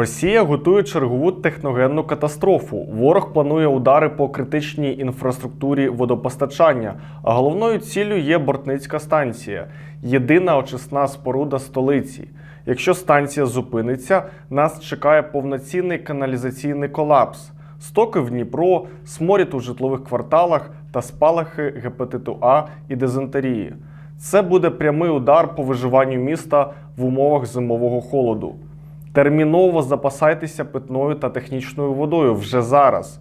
Росія готує чергову техногенну катастрофу. Ворог планує удари по критичній інфраструктурі водопостачання, а головною ціллю є Бортницька станція, єдина очисна споруда столиці. Якщо станція зупиниться, нас чекає повноцінний каналізаційний колапс. Стоки в Дніпро, сморід у житлових кварталах та спалахи гепатиту А і дизентерії. Це буде прямий удар по виживанню міста в умовах зимового холоду. Терміново запасайтеся питною та технічною водою вже зараз.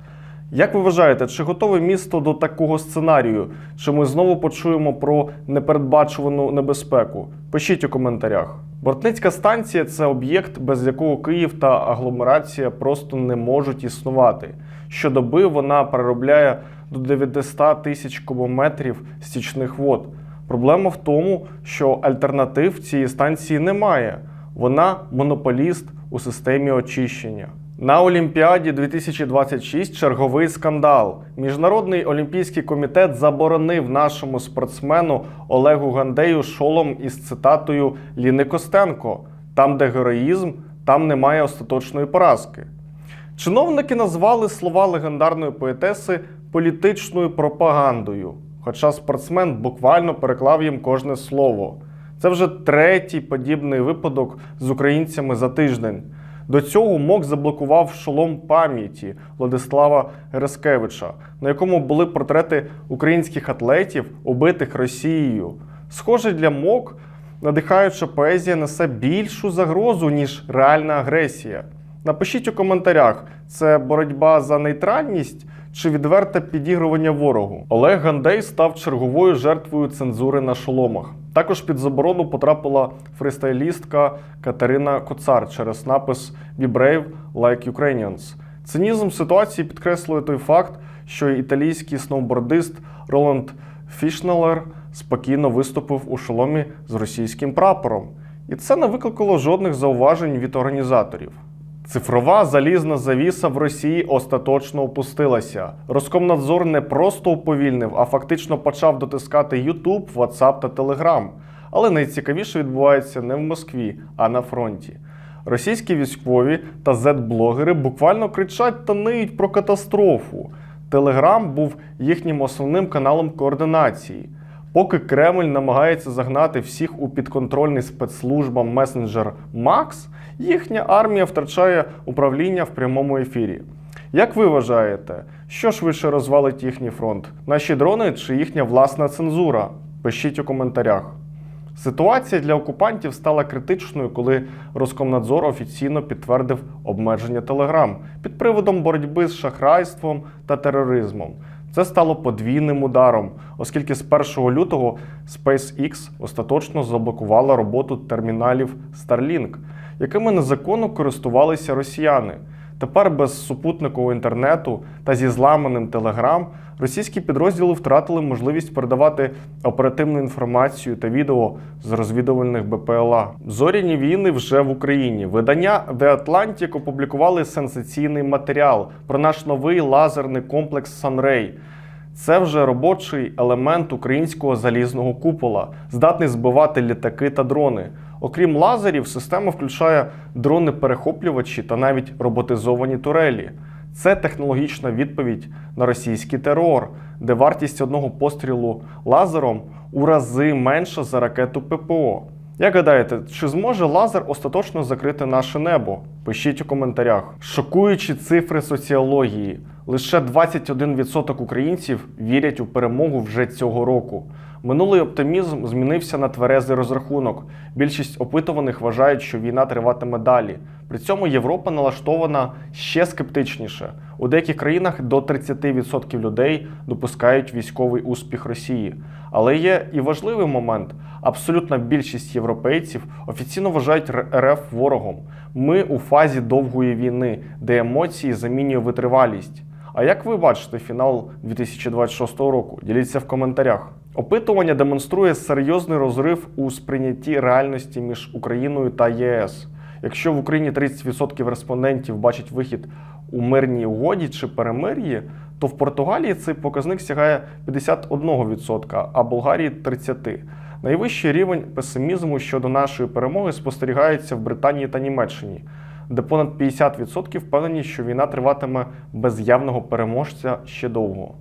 Як ви вважаєте, чи готове місто до такого сценарію? Чи ми знову почуємо про непередбачувану небезпеку? Пишіть у коментарях. Бортницька станція це об'єкт, без якого Київ та агломерація просто не можуть існувати. Щодоби вона переробляє до 900 тисяч кубометрів стічних вод. Проблема в тому, що альтернатив цієї станції немає. Вона монополіст у системі очищення. На Олімпіаді 2026 черговий скандал. Міжнародний олімпійський комітет заборонив нашому спортсмену Олегу Гандею шолом із цитатою Ліни Костенко: там, де героїзм, там немає остаточної поразки. Чиновники назвали слова легендарної поетеси політичною пропагандою, хоча спортсмен буквально переклав їм кожне слово. Це вже третій подібний випадок з українцями за тиждень. До цього МОК заблокував шолом пам'яті Владислава Гераскевича, на якому були портрети українських атлетів, убитих Росією. Схоже, для МОК надихаюча поезія несе більшу загрозу, ніж реальна агресія. Напишіть у коментарях, це боротьба за нейтральність чи відверте підігрування ворогу. Олег Гандей став черговою жертвою цензури на шоломах. Також під заборону потрапила фристайлістка Катерина Коцар через напис «Be brave like Ukrainians». Цинізм ситуації підкреслює той факт, що італійський сноубордист Роланд Фішнелер спокійно виступив у шоломі з російським прапором. І це не викликало жодних зауважень від організаторів. Цифрова залізна завіса в Росії остаточно опустилася. Роскомнадзор не просто уповільнив, а фактично почав дотискати YouTube, WhatsApp та Telegram. Але найцікавіше відбувається не в Москві, а на фронті. Російські військові та зет-блогери буквально кричать та ниють про катастрофу. Телеграм був їхнім основним каналом координації. Поки Кремль намагається загнати всіх у підконтрольний спецслужбам месенджер Макс, їхня армія втрачає управління в прямому ефірі. Як ви вважаєте, що швидше розвалить їхній фронт? Наші дрони чи їхня власна цензура? Пишіть у коментарях. Ситуація для окупантів стала критичною, коли Роскомнадзор офіційно підтвердив обмеження Телеграм під приводом боротьби з шахрайством та тероризмом. Це стало подвійним ударом, оскільки з 1 лютого SpaceX остаточно заблокувала роботу терміналів Starlink, якими незаконно користувалися росіяни. Тепер без супутникового інтернету та зі зламаним Телеграм російські підрозділи втратили можливість передавати оперативну інформацію та відео з розвідувальних БПЛА. Зоряні війни вже в Україні. Видання The Atlantic опублікували сенсаційний матеріал про наш новий лазерний комплекс Sunray. Це вже робочий елемент українського залізного купола, здатний збивати літаки та дрони. Окрім лазерів, система включає дрони-перехоплювачі та навіть роботизовані турелі. Це технологічна відповідь на російський терор, де вартість одного пострілу лазером у рази менша за ракету ППО. Як гадаєте, чи зможе лазер остаточно закрити наше небо? Пишіть у коментарях. Шокуючі цифри соціології. Лише 21% українців вірять у перемогу вже цього року. Минулий оптимізм змінився на тверезий розрахунок. Більшість опитуваних вважають, що війна триватиме далі. При цьому Європа налаштована ще скептичніше. У деяких країнах до 30% людей допускають військовий успіх Росії. Але є і важливий момент: абсолютна більшість європейців офіційно вважають РФ ворогом. Ми у фазі довгої війни, де емоції замінює витривалість. А як ви бачите фінал 2026 року? Діліться в коментарях. Опитування демонструє серйозний розрив у сприйнятті реальності між Україною та ЄС. Якщо в Україні 30% респондентів бачать вихід у мирній угоді чи перемир'ї, то в Португалії цей показник сягає 51%, а Болгарії 30%. Найвищий рівень песимізму щодо нашої перемоги спостерігається в Британії та Німеччині. Де понад 50% впевнені, що війна триватиме без явного переможця ще довго.